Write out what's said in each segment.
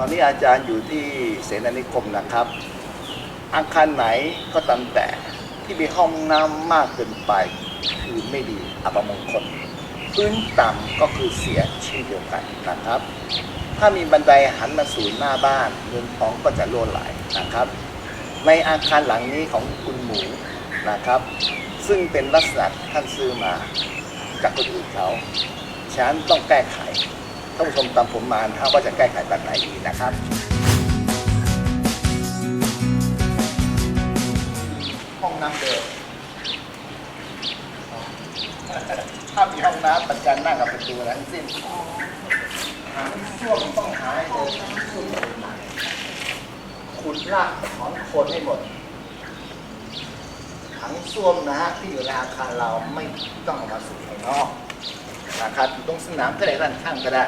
ตอนนี้อาจารย์อยู่ที่เสนานิคมนะครับ อาคารไหนก็ตามแต่ที่มีห้องน้ำมากเกินไป คือไม่ดีอัปมงคล พื้นต่ำก็คือเสียเช่นเดียวกันนะครับ ถ้ามีบันไดหันมาสู่หน้าบ้านเงินทองก็จะล่วไหลนะครับ ในอาคารหลังนี้ของคุณหมูนะครับ ซึ่งเป็นลักษณะที่ท่านซื้อมาจากคนอื่นเขาฉันต้องแก้ไข ท่านผู้ชมตามผมมาถ้าว่าจะแก้ไขแบบไหนดีนะครับ ห้องน้ำเดิมถ้ามีห้องน้ำประจันหน้ากับประตูนั้นสิ้นหาช่วมต้องหาให้เจอช่วมไหนขุดรากถอนคนให้หมดถังส้วมนะฮะที่อยู่ในอาคารเราไม่ต้องเอามาสู่ภายนอกนะครับอยู่ตรงสนามก็ได้ด้านข้างก็ได้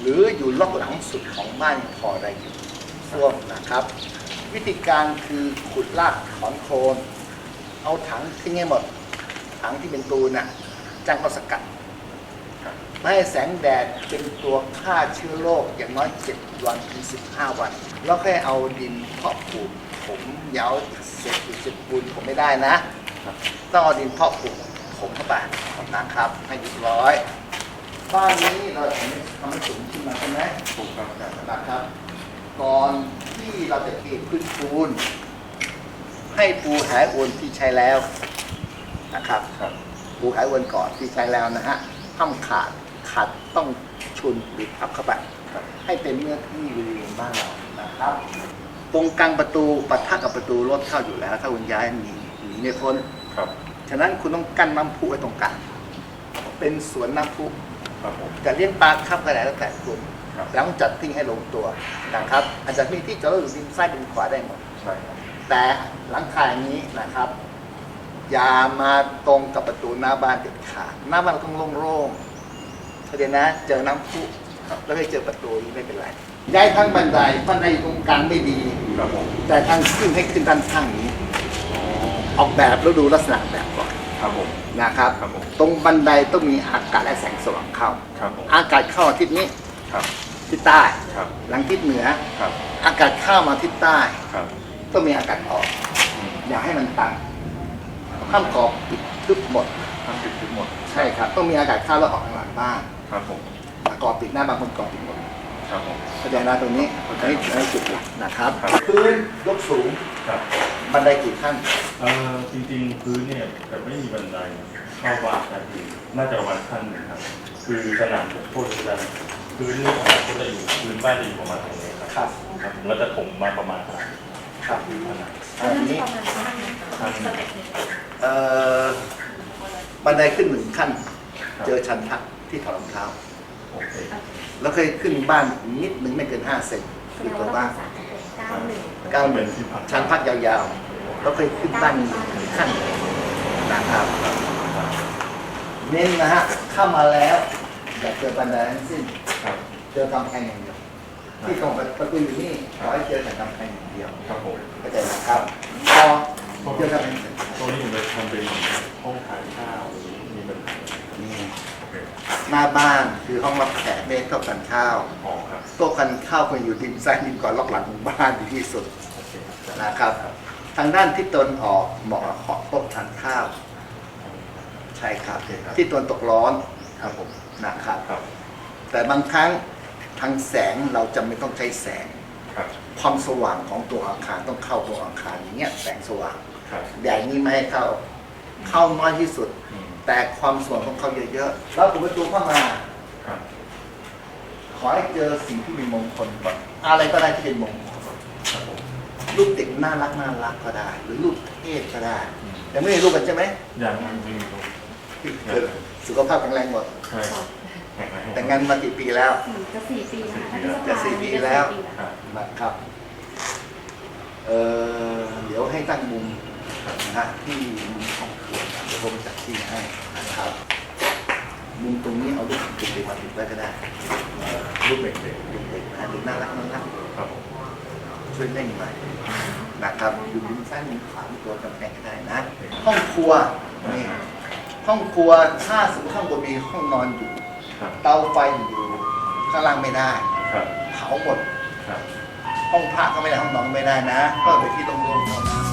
หรืออยู่ล็อกหลังสุดของบ้านพอได้อยู่ส้วมนะครับ วิธีการคือขุดรากถอนโคนเอาถังทิ้งให้หมด ถังที่เป็นปูนน่ะจ้างก็สกัดไม่ให้แสงแดดเป็นตัวฆ่าเชื้อโรคอย่างน้อย 7 วันถึง 15 วัน แล้วค่อยเอาดินเพาะปลูกผมยาวเสร็จเสร็จปูนผมไม่ได้นะ ต้องเอาดินเพาะปลูกผมเข้าไปนะครับ ให้เรียบร้อย บ้านนี้เราทำให้ทำให้สูงขึ้นมาใช่ไหมถูกครับนะครับ ก่อนที่เราจะเทพื้นปูน ให้ปูหายอวนที่ใช้แล้วนะครับครับปูหายอวนก่อนที่ใช้แล้วนะฮะห้ามขาดขาดต้องชุนหรือทับเข้าไปครับให้เป็นเนื้อที่บริเวณบ้านเรานะครับ ตรงกลางประตูปะทะกับประตูรถเข้าอยู่แล้ว ถ้าคุณย้ายหนีหนีไม่พ้นครับฉะนั้นคุณต้องกั้นน้ำพุไว้ตรงกลางเป็นสวนน้ำพุ ครับผม จะเลี้ยงปลาข้ามกระไดแล้วแต่คุณครับ แล้วต้องจัดทิ้งให้ลงตัวนะครับ อาจจะมีที่จอดรถอยู่ดินซ้ายดินขวาได้หมด ใช่ครับ แต่หลังคาอย่างนี้นะครับ อย่ามาตรงกับประตูหน้าบ้านเด็ดขาดหน้าบ้านเราต้องโล่งๆเข้าใจนะ เจอน้ำพุแล้วก็เจอประตูนี้ไม่เป็นไรย้ายทั้งบันไดบันไดอยู่ตรงกลางไม่ดี ครับผมแต่ทางขึ้นให้ขึ้นด้านข้างนี้ ออกแบบแล้วดูลักษณะแบบก่อน ครับผม นะครับ ครับผมตรงบันไดต้องมีอากาศและแสงสว่างเข้า ครับผม อากาศเข้าทิศนี้ครับ ทิศใต้ครับ หลังทิศเหนือ ครับ อากาศเข้ามาทิศใต้ ครับ ต้องมีอากาศออก อย่าให้มันตันห้ามกรอบปิดทึบหมด ทั้งติดทั้งหมด ใช่ครับ ต้องมีอากาศเข้าแล้วออกทางหลังบ้านครับผมกรอบปิดหน้าบ้านคนกรอบปิดหมดครับผม เข้าใจนะตรงนี้อันนี้อันนี้จุดหลักนะครับ ครับ พื้นยกสูง ครับ บันไดกี่ขั้นเอ่อจริงๆพื้นเนี่ยแต่ไม่มีบันไดเข้าบ้านนะคือน่าจะประมาณขั้นหนึ่งครับ คือขนาดผมโทษอาจารย์พื้นนี่ขนาดก็จะอยู่พื้นบ้านจะอยู่ประมาณตรงนี้ครับครับครับผมแล้วจะถมมาประมาณขนาดครับพื้นขนาดอันนี้ประมาณเท่าไหร่คะสเต็ปหนึ่งเอ่อบันไดขึ้นหนึ่งขั้นครับเจอชันพักที่ถอดรองเท้าโอเคแล้วเคยขึ้นบ้านนิดหนึ่งไม่เกินห้าเซนแสที่ดงตัวว่าบ้าน เราสเต็ปเก้าหนึ่งเก้าหเป็นึ่นงที่พักชั้นพักยาวๆแล้วเคยขึ้นบ้านหนึ่งขั้นนะครับเน้นนะฮะเข้ามาแล้วอย่าเจอบันไดทั้งสิ้นครับเจอกำแพงอย่างเดียวที่ตรงประตูอยู่นี่ขอให้เจอแต่กำแพงอย่างเดียวครับผมเข้าใจนะครับพอเจอกำแพงเสร็จตรงนี้ผมจะทำเป็นห้องขายข้าวหรือมีปัญหา นี่ โอเค หน้าบ้านคือห้องรับแขกเมนโต๊ะกันข้าวพอครับโต๊ะกันข้าวควรอยู่ดินซ้ายดินก่อนล็อกหลังของบ้านดีที่สุดโอเคครับนะครับ ทางด้านทิศตะวันออกเหมาะกับขอบโต๊ะทานข้าว ใช่ครับ ที่ตะวันตกร้อนครับผมนะครับครับแต่บางครั้งทางแสงเราจะไม่ต้องใช้แสงครับความสว่างของตัวอาคารต้องเข้าตัวอาคารอย่างเงี้ยแสงสว่างครับใหญ่นี้ไม่ให้เข้า เข้าน้อยที่สุดอืม แต่ความสว่างต้องเข้าเยอะๆแล้วผมประตูเข้ามาครับขอให้เจอสิ่งที่เป็นมงคลก่อนอะไรก็ได้ที่เป็นมงคลครับผมรูปเด็กน่ารักน่ารักก็ได้ หรือรูปเทพก็ได้ยังไม่มีรูปกันใช่ไหมอย่างจริงๆผมสุขภาพแข็งแรงหมดใช่แข็งแรงแต่งงานมากี่ปีแล้วสี่จะสี่ปีแล้วค่ะที่จะสี่ปีแล้วครับนะครับ เออเดี๋ยวให้ตั้งมุม นะฮะที่มุมของครัวเดี๋ยวผมจัดที่ให้นะครับมุมตรงนี้เอารูปเด็กๆมาติดไว้ก็ได้รูปเด็กเด็กๆนะเด็กน่ารักน่ารักๆครับผมช่วยเล่นหน่อยนะครับอยู่มุมซ้ายมุมขวามีตัวกำแพงก็ได้นะห้องครัวนี่ห้องครัวถ้าสมมติข้างบนมีห้องนอนอยู่ครับเตาไฟอยู่ข้างล่างไม่ได้ครับเผาหมดครับห้องพักก็ไม่ได้ห้องนอนก็ไม่ได้นะ ก็ไปที่โล่งๆเท่านั้น